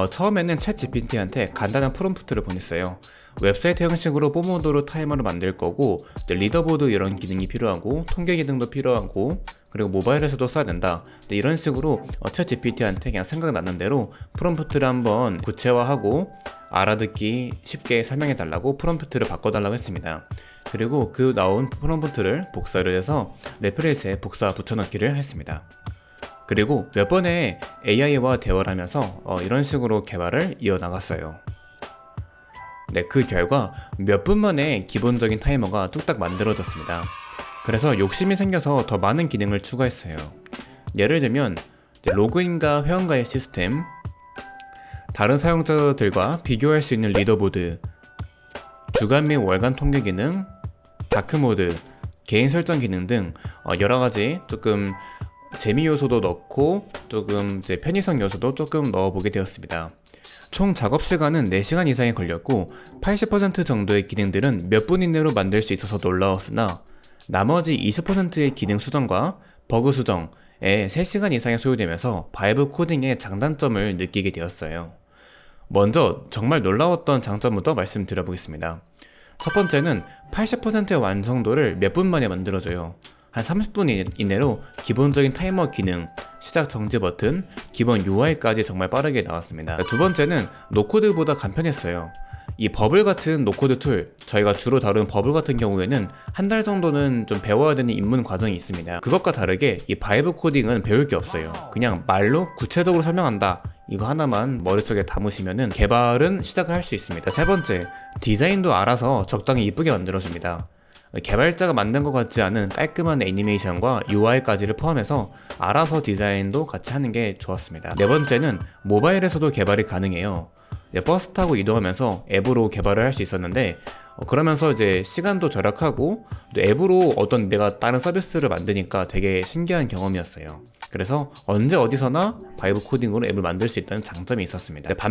어, 처음에는 챗 GPT한테 간단한 프롬프트를 보냈어요. 웹사이트 형식으로 뽀모도로 타이머를 만들 거고 리더보드 이런 기능이 필요하고 통계 기능도 필요하고 그리고 모바일에서도 써야 된다. 이런 식으로 어, 챗 GPT한테 그냥 생각나는 대로 프롬프트를 한번 구체화하고 알아듣기 쉽게 설명해 달라고 프롬프트를 바꿔달라고 했습니다. 그리고 그 나온 프롬프트를 복사를 해서 레프레이스에 복사 붙여넣기를 했습니다. 그리고 몇 번의 AI와 대화를 하면서 어, 이런 식으로 개발을 이어나갔어요. 네, 그 결과 몇 분 만에 기본적인 타이머가 뚝딱 만들어졌습니다. 그래서 욕심이 생겨서 더 많은 기능을 추가했어요. 예를 들면 로그인과 회원가의 시스템, 다른 사용자들과 비교할 수 있는 리더보드, 주간 및 월간 통계 기능, 다크 모드, 개인 설정 기능 등 어, 여러 가지 조금 재미 요소도 넣고 조금 이제 편의성 요소도 조금 넣어보게 되었습니다. 총 작업 시간은 4시간 이상이 걸렸고 80% 정도의 기능들은 몇 분 이내로 만들 수 있어서 놀라웠으나 나머지 20%의 기능 수정과 버그 수정에 3시간 이상이 소요되면서 바이브 코딩의 장단점을 느끼게 되었어요. 먼저 정말 놀라웠던 장점부터 말씀드려보겠습니다. 첫 번째는 80%의 완성도를 몇 분 만에 만들어줘요. 한 30분 이내로 기본적인 타이머 기능, 시작 정지 버튼, 기본 UI까지 정말 빠르게 나왔습니다. 두 번째는 노코드보다 간편했어요. 이 버블 같은 노코드 툴, 저희가 주로 다루는 버블 같은 경우에는 한 달 정도는 좀 배워야 되는 입문 과정이 있습니다. 그것과 다르게 이 바이브 코딩은 배울 게 없어요. 그냥 말로 구체적으로 설명한다. 이거 하나만 머릿속에 담으시면은 개발은 시작을 할 수 있습니다. 세 번째, 디자인도 알아서 적당히 이쁘게 만들어줍니다. 개발자가 만든 것 같지 않은 깔끔한 애니메이션과 UI까지를 포함해서 알아서 디자인도 같이 하는 게 좋았습니다. 네 번째는 모바일에서도 개발이 가능해요. 버스 타고 이동하면서 앱으로 개발을 할 수 있었는데 어, 그러면서 이제 시간도 절약하고 또 앱으로 어떤 내가 다른 서비스를 만드니까 되게 신기한 경험이었어요. 그래서 언제 어디서나 바이브 코딩으로 앱을 만들 수 있다는 장점이 있었습니다.